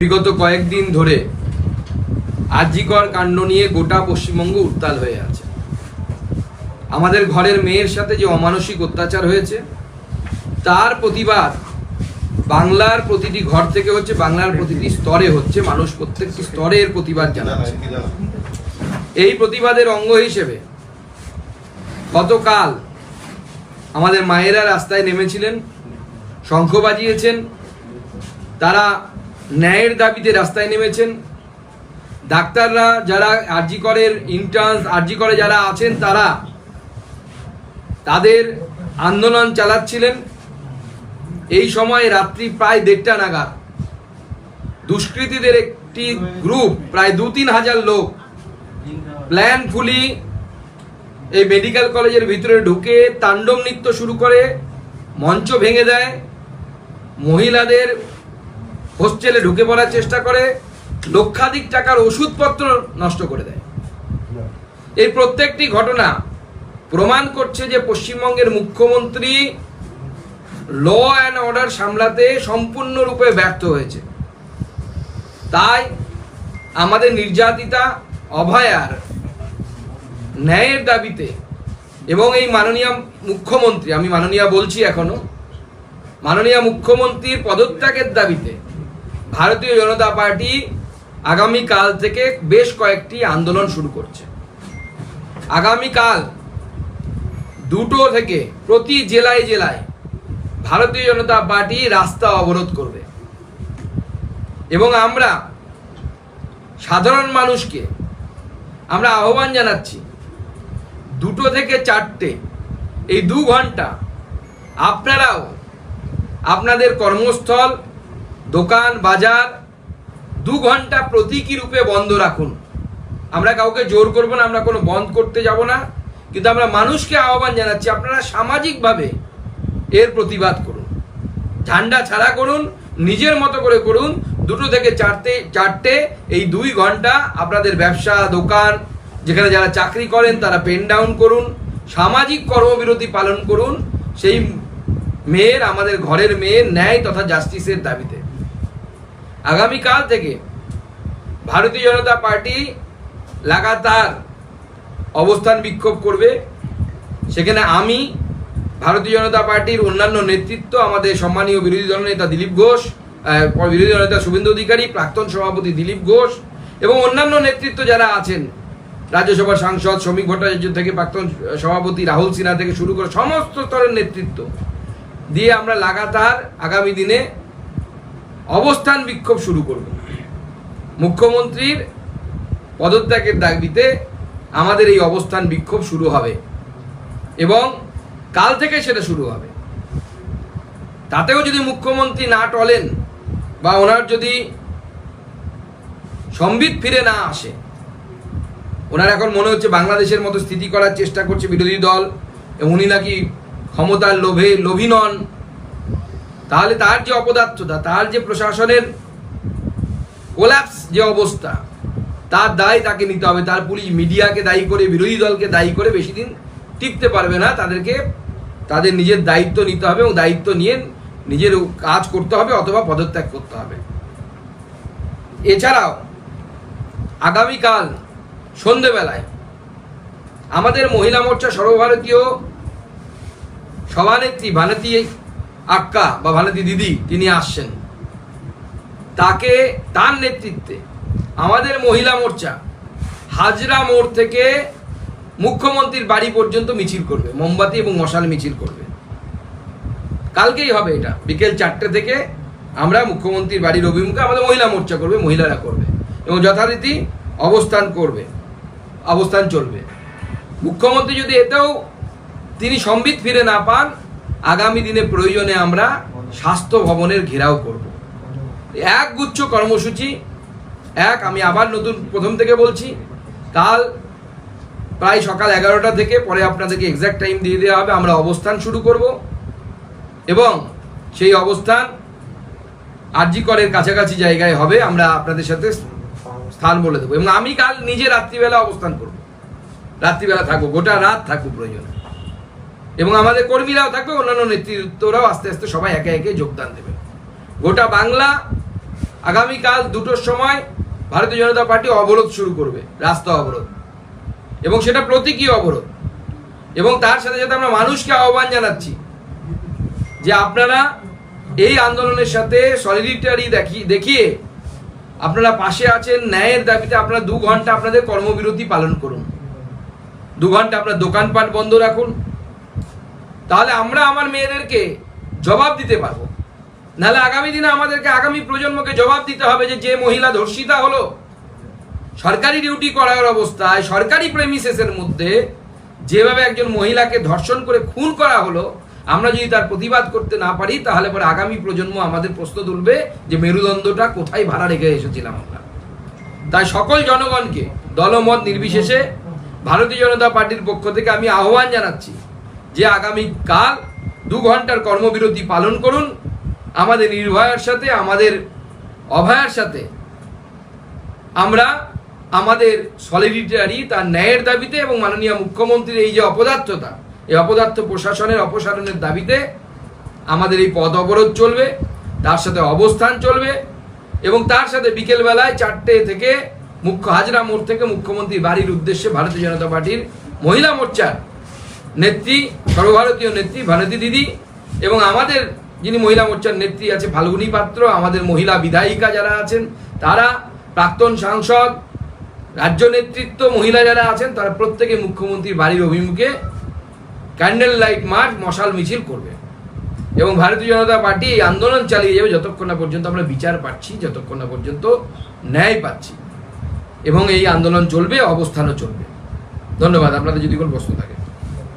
বিগত কয়েকদিন ধরে আর্যিকর কাণ্ড নিয়ে গোটা পশ্চিমবঙ্গ উত্তাল হয়ে আছে। আমাদের ঘরের মেয়ের সাথে যে অমানসিক অত্যাচার হয়েছে, তার প্রতিবাদ বাংলার প্রতিটি ঘর থেকে হচ্ছে, বাংলার প্রতিটি স্তরে হচ্ছে, মানুষ প্রত্যেকটি স্তরে এর প্রতিবাদ জানাচ্ছে। এই প্রতিবাদের অঙ্গ হিসেবে গতকাল আমাদের মায়েরা রাস্তায় নেমেছিলেন, শঙ্খ বাজিয়েছেন, তারা ন্যায়ের দাবিতে রাস্তায় নেমেছেন। ডাক্তাররা যারা আরজি করের ইন্টার্নস আরজি করে যারা আছেন তারা তাদের আন্দোলন চালাচ্ছিলেন। এই সময় রাত্রি প্রায় দেড়টা নাগাদ। দুষ্কৃতীদের একটি গ্রুপ প্রায় দু তিন হাজার লোক প্ল্যানফুলি এই মেডিকেল কলেজের ভিতরে ঢুকে তাণ্ডব নৃত্য শুরু করে, মঞ্চ ভেঙে দেয়। মহিলাদের হোস্টেলে ঢুকে পড়ার চেষ্টা করে, লক্ষাধিক টাকার ওষুধপত্র নষ্ট করে দেয়। এই প্রত্যেকটি ঘটনা প্রমাণ করছে যে পশ্চিমবঙ্গের মুখ্যমন্ত্রী ল অ্যান্ড অর্ডার সামলাতে সম্পূর্ণরূপে ব্যর্থ হয়েছে। তাই আমাদের নির্যাতিতা, অভয়ার ন্যায়ের দাবিতে এবং এই মাননীয় মুখ্যমন্ত্রী, আমি মাননীয় বলছি এখনও, মাননীয় মুখ্যমন্ত্রীর পদত্যাগের দাবিতে ভারতীয় জনতা পার্টি আগামী কাল থেকে বেশ কয়েকটি আন্দোলন শুরু করছে। আগামীকাল দুটো থেকে প্রতি জেলায় জেলায় ভারতীয় জনতা পার্টি রাস্তা অবরোধ করবে। এবং আমরা সাধারণ মানুষকে আমরা আহ্বান জানাচ্ছি, দুটো থেকে চারটে, এই দু ঘণ্টা আপনারাও আপনাদের কর্মস্থল দোকান, বাজার, দু ঘণ্টা প্রতীকী রূপে বন্ধ রাখুন। আমরা কাউকে জোর করব না, আমরা কোনো বন্ধ করতে যাব না, কিন্তু আমরা মানুষকে আহ্বান জানাচ্ছি, আপনারা সামাজিকভাবে এর প্রতিবাদ করুন। ঝান্ডা ছাড়া করুন, নিজের মতো করে করুন, দুটো থেকে চারটে চারটে, এই দুই ঘণ্টা আপনাদের ব্যবসা, দোকান, যেখানে যারা চাকরি করেন তারা পেন ডাউন করুন, সামাজিক কর্মবিরতি পালন করুন, সেই মেয়ের, আমাদের ঘরের মেয়ের ন্যায় তথা জাস্টিসের দাবিতে। আগামীকাল থেকে ভারতীয় জনতা পার্টি লাগাতার অবস্থান বিক্ষোভ করবে। সেখানে আমি, ভারতীয় জনতা পার্টির অন্যান্য নেতৃত্ব, আমাদের সম্মানীয় বিরোধী দলনেতা দিলীপ ঘোষ বিরোধী দলনেতা শুভেন্দু অধিকারী, প্রাক্তন সভাপতি দিলীপ ঘোষ এবং অন্যান্য নেতৃত্ব যারা আছেন, রাজ্যসভার সাংসদ শ্রমিক ভট্টাচার্য থেকে প্রাক্তন সভাপতি রাহুল সিনহা থেকে শুরু করে সমস্ত স্তরের নেতৃত্ব, দিয়ে আমরা লাগাতার আগামী দিনে অবস্থান বিক্ষোভ শুরু করব। মুখ্যমন্ত্রীর পদত্যাগের দাবিতে আমাদের এই অবস্থান বিক্ষোভ শুরু হবে এবং কাল থেকে সেটা শুরু হবে। তাতেও যদি মুখ্যমন্ত্রী না টলেন বা ওনার যদি সম্বিত ফিরে না আসে, ওনার এখন মনে হচ্ছে বাংলাদেশের মতো স্থিতি করার চেষ্টা করছে বিরোধী দল উনি নাকি ক্ষমতার লোভে লোভী নন। তাহলে তার যে অপদার্থতা, তার যে প্রশাসনের কোল্যাপস যে অবস্থা, তার দায় তাকে নিতে হবে। তার পুলিশ মিডিয়াকে দায়ী করে, বিরোধী দলকে দায়ী করে বেশি দিন টিকতে পারবে না। তাদেরকে, তাদের নিজের দায়িত্ব নিতে হবে এবং দায়িত্ব নিয়ে নিজের কাজ করতে হবে অথবা পদত্যাগ করতে হবে। এছাড়াও, আগামীকাল সন্ধেবেলায় আমাদের মহিলা মোর্চা সর্বভারতীয় সভানেত্রী ভানতী আক্কা বা ভানতী দিদি, তিনি আসছেন। তাকে, তার নেতৃত্বে আমাদের মহিলা মোর্চা হাজরা মোড় থেকে মুখ্যমন্ত্রীর বাড়ি পর্যন্ত মিছিল করবে, মোমবাতি এবং মশাল মিছিল করবে। কালকেই হবে এটা, বিকেল চারটে থেকে আমরা মুখ্যমন্ত্রীর বাড়ির অভিমুখে আমাদের মহিলা মোর্চা করবে, মহিলারা করবে এবং যথারীতি অবস্থান করবে, অবস্থান চলবে। মুখ্যমন্ত্রী যদি এতেও তিনি সম্বিত ফিরে না পান আগামী দিনে প্রয়োজনে আমরা স্বাস্থ্য ভবনের ঘেরাও করব। এক গুচ্ছ কর্মসূচি, এক আমি আবার নতুন প্রথম থেকে বলছি, কাল প্রায় সকাল এগারোটা থেকে পরে আপনাদেরকে এক্সাক্ট টাইম দিয়ে দেওয়া হবে, আমরা অবস্থান শুরু করব এবং সেই অবস্থান আরজি করের কাছাকাছি জায়গায় হবে, আমরা আপনাদের সাথে স্থান বলে দেবো এবং আমি কাল নিজে রাত্রিবেলা অবস্থান করব। রাত্রিবেলা থাকব, গোটা রাত থাকব প্রয়োজনে। এবং আমাদের কর্মীরাও থাকবে, অন্যান্য নেতৃত্বরাও আস্তে আস্তে সবাই একে একে যোগদান দেবে। গোটা বাংলা আগামীকাল দুটোর সময় ভারতীয় জনতা পার্টি অবরোধ শুরু করবে, রাস্তা অবরোধ। এবং সেটা প্রতীকী অবরোধ। এবং তার সাথে সাথে আমরা মানুষকে আহ্বান জানাচ্ছি যে আপনারা এই আন্দোলনের সাথে সলিডিটারি দেখি, দেখিয়ে আপনারা পাশে আছেন, ন্যায়ের দাবিতে আপনারা দু ঘণ্টা আপনাদের কর্মবিরতি পালন করুন। দু ঘণ্টা আপনার দোকানপাট বন্ধ রাখুন তাহলে আমরা আমার মেয়েদেরকে জবাব দিতে পারব। নাহলে আগামী দিনে আমাদেরকে আগামী প্রজন্মকে জবাব দিতে হবে যে যে মহিলা ধর্ষিতা হলো, সরকারি ডিউটি করার অবস্থায়, সরকারি প্রেমিসেসের মধ্যে যেভাবে একজন মহিলাকে ধর্ষণ করে খুন করা হলো, আমরা যদি তার প্রতিবাদ করতে না পারি, তাহলে পরে আগামী প্রজন্ম আমাদের প্রশ্ন তুলবে যে, মেরুদণ্ডটা কোথায় ভাড়া রেখে এসেছিলাম আমরা। তাই সকল জনগণকে দলমত নির্বিশেষে ভারতীয় জনতা পার্টির পক্ষ থেকে আমি আহ্বান জানাচ্ছি যে আগামী কাল দু ঘণ্টার কর্মবিরতি পালন করুন, আমাদের নির্ভয়ার সাথে, আমাদের অভয়ার সাথে। আমরা আমাদের সলিডিটারি তার ন্যায়ের দাবিতে এবং মাননীয় মুখ্যমন্ত্রীর এই যে অপদার্থতা, এই অপদার্থ প্রশাসনের অপসারণের দাবিতে আমাদের এই পদ অবরোধ চলবে, তার সাথে অবস্থান চলবে এবং তার সাথে বিকেলবেলায় চারটে থেকে মুখ্য হাজরা মোড় থেকে মুখ্যমন্ত্রী বাড়ির উদ্দেশ্যে ভারতীয় জনতা পার্টির মহিলা মোর্চার নেত্রী, সর্বভারতীয় নেত্রী, ভারতী দিদি এবং আমাদের যিনি মহিলা মোর্চার নেত্রী আছে ফাল্গুনী পাত্র, আমাদের মহিলা বিধায়িকা যারা আছেন, তারা প্রাক্তন সাংসদ, রাজ্য নেতৃত্ব, মহিলা যারা আছেন, তারা প্রত্যেকে মুখ্যমন্ত্রীর বাড়ির অভিমুখে ক্যান্ডেল লাইট মার্চ মশাল মিছিল করবে। এবং ভারতীয় জনতা পার্টি এই আন্দোলন চালিয়ে যাবে যতক্ষণ না পর্যন্ত আমরা বিচার পাচ্ছি, যতক্ষণ না পর্যন্ত ন্যায় পাচ্ছি। এবং এই আন্দোলন চলবে, অবস্থানও চলবে। ধন্যবাদ, আপনাদের যদি কোনো প্রশ্ন থাকে।